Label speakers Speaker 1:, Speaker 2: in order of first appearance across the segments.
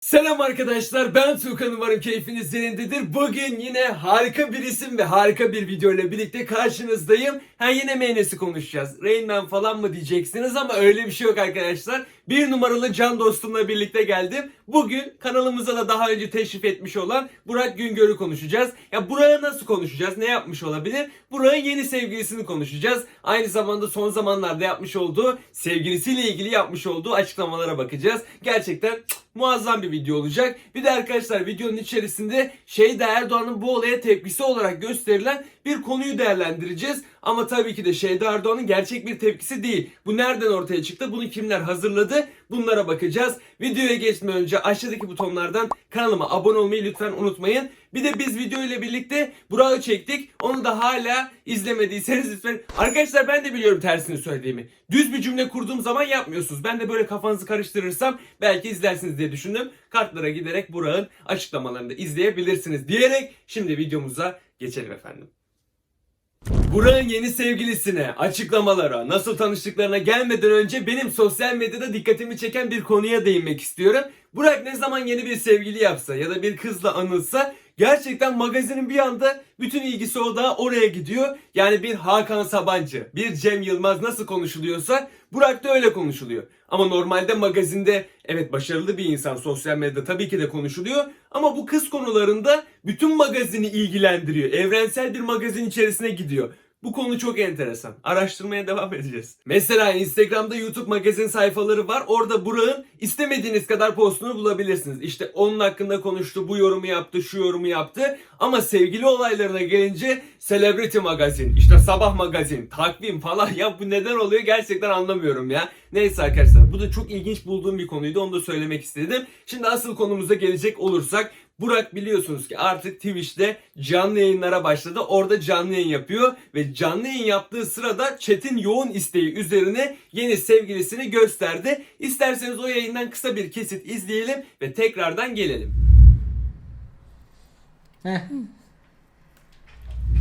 Speaker 1: Selam arkadaşlar ben Tuğkan umarım keyfiniz yerindedir. Bugün yine harika bir isim ve harika bir video ile birlikte karşınızdayım. Ha yine Meynes'i konuşacağız. Rain Man falan mı diyeceksiniz ama öyle bir şey yok arkadaşlar. Bir numaralı can dostumla birlikte geldim. Bugün kanalımıza da daha önce teşrif etmiş olan Burak Güngör'ü konuşacağız. Ya Burak'ı nasıl konuşacağız? Ne yapmış olabilir? Burak'ın yeni sevgilisini konuşacağız. Aynı zamanda son zamanlarda yapmış olduğu sevgilisiyle ilgili yapmış olduğu açıklamalara bakacağız. Gerçekten muazzam bir video olacak. Bir de arkadaşlar videonun içerisinde Şeyda Erdoğan'ın bu olaya tepkisi olarak gösterilen bir konuyu değerlendireceğiz. Ama tabii ki de Şeyda Erdoğan'ın gerçek bir tepkisi değil. Bu nereden ortaya çıktı? Bunu kimler hazırladı? Bunlara bakacağız. Videoya geçmeden önce aşağıdaki butonlardan kanalıma abone olmayı lütfen unutmayın. Bir de biz video ile birlikte Burak'ı çektik. Onu da hala izlemediyseniz lütfen. Arkadaşlar ben de biliyorum tersini söylediğimi. Düz bir cümle kurduğum zaman yapmıyorsunuz. Ben de böyle kafanızı karıştırırsam belki izlersiniz diye düşündüm. Kartlara giderek Burak'ın açıklamalarını da izleyebilirsiniz diyerek şimdi videomuza geçelim efendim. Burak'ın yeni sevgilisine, açıklamalara, nasıl tanıştıklarına gelmeden önce benim sosyal medyada dikkatimi çeken bir konuya değinmek istiyorum. Burak ne zaman yeni bir sevgili yapsa ya da bir kızla anılsa gerçekten magazinin bir anda bütün ilgisi odağı oraya gidiyor. Yani bir Hakan Sabancı, bir Cem Yılmaz nasıl konuşuluyorsa Burak da öyle konuşuluyor. Ama normalde magazinde evet başarılı bir insan sosyal medyada tabii ki de konuşuluyor. Ama bu kız konularında bütün magazini ilgilendiriyor. Evrensel bir magazin içerisine gidiyor. Bu konu çok enteresan. Araştırmaya devam edeceğiz. Mesela Instagram'da YouTube magazin sayfaları var. Orada Burak'ın istemediğiniz kadar postunu bulabilirsiniz. İşte onun hakkında konuştu, bu yorumu yaptı, şu yorumu yaptı. Ama sevgili olaylarına gelince Celebrity magazin, işte Sabah magazin, takvim falan ya bu neden oluyor gerçekten anlamıyorum ya. Neyse arkadaşlar bu da çok ilginç bulduğum bir konuydu onu da söylemek istedim. Şimdi asıl konumuza gelecek olursak Burak biliyorsunuz ki artık Twitch'te canlı yayınlara başladı. Orada canlı yayın yapıyor ve canlı yayın yaptığı sırada chat'in yoğun isteği üzerine yeni sevgilisini gösterdi. İsterseniz o yayından kısa bir kesit izleyelim ve tekrardan gelelim.
Speaker 2: Heh.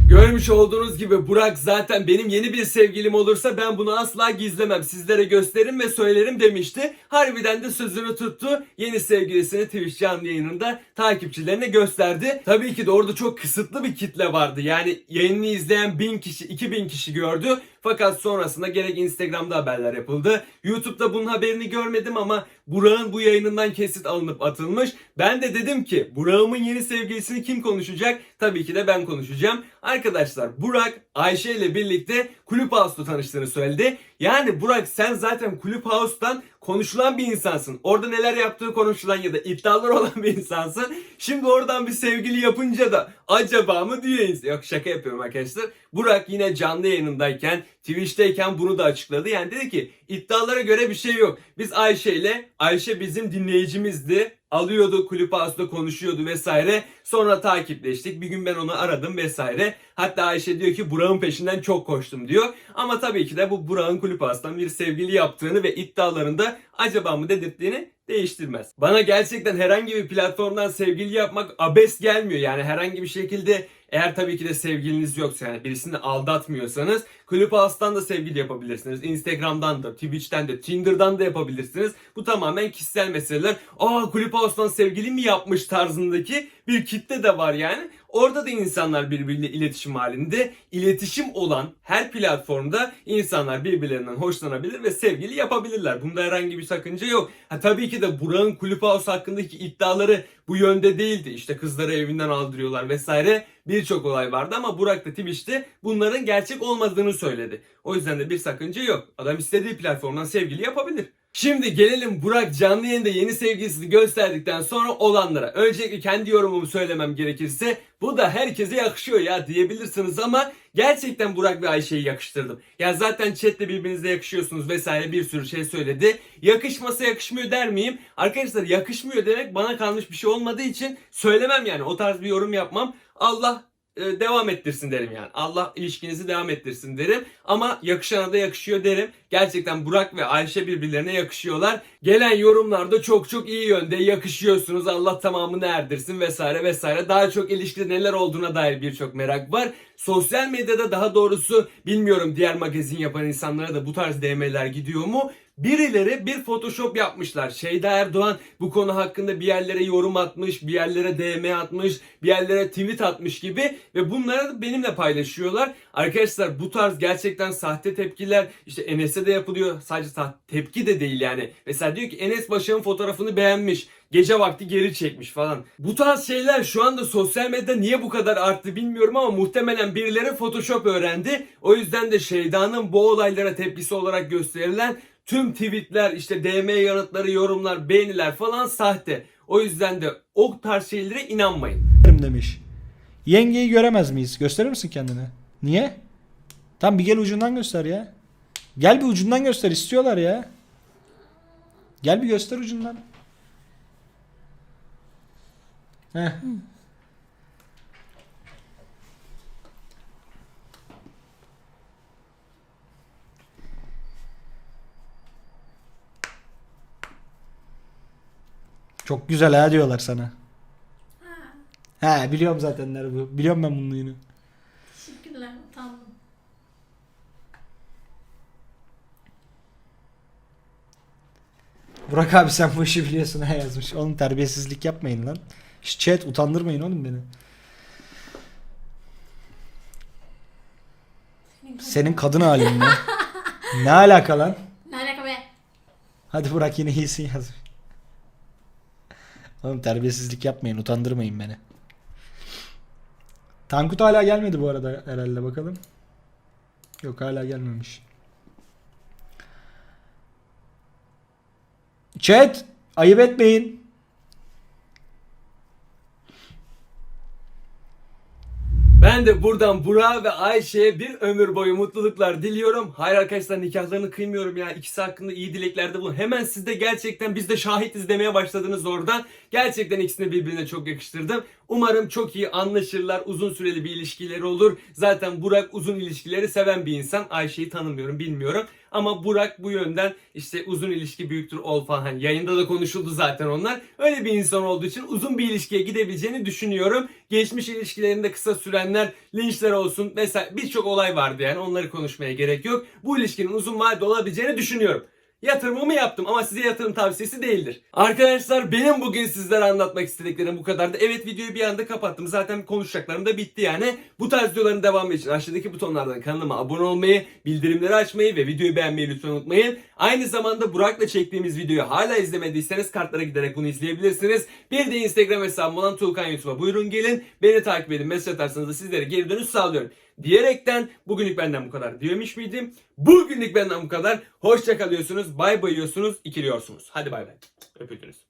Speaker 1: Görmüş olduğunuz gibi Burak zaten benim yeni bir sevgilim olursa ben bunu asla gizlemem. Sizlere gösteririm ve söylerim demişti. Harbiden de sözünü tuttu. Yeni sevgilisini Twitch canlı yayınında takipçilerine gösterdi. Tabii ki de orada çok kısıtlı bir kitle vardı. Yani yayını izleyen 1000 kişi, 2000 kişi gördü. Fakat sonrasında gerek Instagram'da haberler yapıldı. YouTube'da bunun haberini görmedim ama Burak'ın bu yayınından kesit alınıp atılmış. Ben de dedim ki Burak'ımın yeni sevgilisini kim konuşacak? Tabii ki de ben konuşacağım. Arkadaşlar Burak Ayşe ile birlikte Kulüp House'da tanıştığını söyledi. Yani Burak sen zaten Kulüp House'dan konuşulan bir insansın. Orada neler yaptığı konuşulan ya da iddialar olan bir insansın. Şimdi oradan bir sevgili yapınca da acaba mı insan. Yok şaka yapıyorum arkadaşlar. Burak yine canlı yayınındayken Twitch'teyken bunu da açıkladı. Yani dedi ki iddialara göre bir şey yok. Biz Ayşe ile Ayşe bizim dinleyicimizdi. Alıyordu kulüp house'da konuşuyordu vesaire. Sonra takipleştik. Bir gün ben onu aradım vesaire. Hatta Ayşe diyor ki Burak'ın peşinden çok koştum diyor. Ama tabii ki de bu Burak'ın kulüp house'dan bir sevgili yaptığını ve iddialarında acaba mı dedirttiğini değiştirmez. Bana gerçekten herhangi bir platformdan sevgili yapmak abes gelmiyor. Yani herhangi bir şekilde eğer tabii ki de sevgiliniz yoksa yani birisini aldatmıyorsanız Clubhouse'dan da sevgili yapabilirsiniz. Instagram'dan da, Twitch'ten de, Tinder'dan da yapabilirsiniz. Bu tamamen kişisel meseleler. Aa Clubhouse'dan sevgili mi yapmış tarzındaki bir kitle de var yani. Orada da insanlar birbiriyle iletişim halinde. İletişim olan her platformda insanlar birbirlerinden hoşlanabilir ve sevgili yapabilirler. Bunda herhangi bir sakınca yok. Ha tabii ki de Burak'ın Clubhouse hakkındaki iddiaları bu yönde değildi. İşte kızları evinden aldırıyorlar vesaire. Birçok olay vardı ama Burak da Twitch'te bunların gerçek olmadığını söyledi. O yüzden de bir sakınca yok. Adam istediği platformdan sevgili yapabilir. Şimdi gelelim Burak canlı yayında yeni sevgilisini gösterdikten sonra olanlara. Öncelikle kendi yorumumu söylemem gerekirse bu da herkese yakışıyor ya diyebilirsiniz ama gerçekten Burak ve Ayşe'yi yakıştırdım. Ya zaten chatte birbirinize yakışıyorsunuz vesaire bir sürü şey söyledi. Yakışmasa yakışmıyor der miyim? Arkadaşlar yakışmıyor demek bana kalmış bir şey olmadığı için söylemem yani. O tarz bir yorum yapmam. Allah devam ettirsin derim yani. Allah ilişkinizi devam ettirsin derim. Ama yakışana da yakışıyor derim. Gerçekten Burak ve Ayşe birbirlerine yakışıyorlar. Gelen yorumlarda çok çok iyi yönde yakışıyorsunuz. Allah tamamını erdirsin vesaire vesaire. Daha çok ilişkide neler olduğuna dair birçok merak var. Sosyal medyada daha doğrusu bilmiyorum diğer magazin yapan insanlara da bu tarz DM'ler gidiyor mu? Birileri bir photoshop yapmışlar. Şeyda Erdoğan bu konu hakkında bir yerlere yorum atmış, bir yerlere DM atmış, bir yerlere tweet atmış gibi ve bunları benimle paylaşıyorlar. Arkadaşlar bu tarz gerçekten sahte tepkiler işte Enes'e de yapılıyor. Sadece tepki de değil yani. Mesela diyor ki Enes Başar'ın fotoğrafını beğenmiş. Gece vakti geri çekmiş falan. Bu tarz şeyler şu anda sosyal medyada niye bu kadar arttı bilmiyorum ama muhtemelen birileri Photoshop öğrendi. O yüzden de Şeyda'nın bu olaylara tepkisi olarak gösterilen tüm tweetler, işte DM yanıtları, yorumlar, beğeniler falan sahte. O yüzden de o tarz şeylere inanmayın.
Speaker 2: demiş. Yengeyi göremez miyiz? Gösterir misin kendini? Niye? Tam bir gel ucundan göster ya. Gel bir ucundan göster istiyorlar ya. Gel bir göster ucundan. Heh. Çok güzel ha diyorlar sana. He biliyorum zaten nerede bu. Biliyorum ben bunun yine.
Speaker 3: Teşekkürler. Tamam.
Speaker 2: Burak abi sen bu işi biliyorsun ha yazmış. Oğlum terbiyesizlik yapmayın lan. Chat utandırmayın oğlum beni. Senin kadın halin mi? ne alaka lan?
Speaker 3: Ne alaka be?
Speaker 2: Hadi Burak yine iyisin yazmış. Oğlum terbiyesizlik yapmayın utandırmayın beni. Tankut hala gelmedi bu arada herhalde bakalım. Yok hala gelmemiş. Chat ayıp etmeyin.
Speaker 1: Ben de buradan Burak'a ve Ayşe'ye bir ömür boyu mutluluklar diliyorum. Hayır arkadaşlar nikahlarını kıymıyorum ya. İkisi hakkında iyi dileklerde bulun. Hemen siz de gerçekten biz de şahit izlemeye başladınız oradan. Gerçekten ikisini birbirine çok yakıştırdım. Umarım çok iyi anlaşırlar. Uzun süreli bir ilişkileri olur. Zaten Burak uzun ilişkileri seven bir insan. Ayşe'yi tanımıyorum bilmiyorum. Ama Burak bu yönden işte uzun ilişki büyüktür ol falan. Hani yayında da konuşuldu zaten onlar. Öyle bir insan olduğu için uzun bir ilişkiye gidebileceğini düşünüyorum. Geçmiş ilişkilerinde kısa sürenler, linçler olsun. Mesela birçok olay vardı yani onları konuşmaya gerek yok. Bu ilişkinin uzun vadede olabileceğini düşünüyorum. Yatırımımı yaptım ama size yatırım tavsiyesi değildir. Arkadaşlar benim bugün sizlere anlatmak istediklerim bu kadardı. Evet videoyu bir anda kapattım. Zaten konuşacaklarım da bitti yani. Bu tarz videoların devamı için aşağıdaki butonlardan kanalıma abone olmayı, bildirimleri açmayı ve videoyu beğenmeyi lütfen unutmayın. Aynı zamanda Burak'la çektiğimiz videoyu hala izlemediyseniz kartlara giderek bunu izleyebilirsiniz. Bir de Instagram hesabım olan Tuğkan YouTube'a buyurun gelin. Beni takip edin. Mesaj atarsanız da sizlere geri dönüş sağlıyorum. Diyerekten bugünlük benden bu kadar diyormuş muydım? Bugünlük benden bu kadar. Hoşça kalıyorsunuz, bay bayıyorsunuz, ikiliyorsunuz. Hadi bay bay. Öpüldünüz.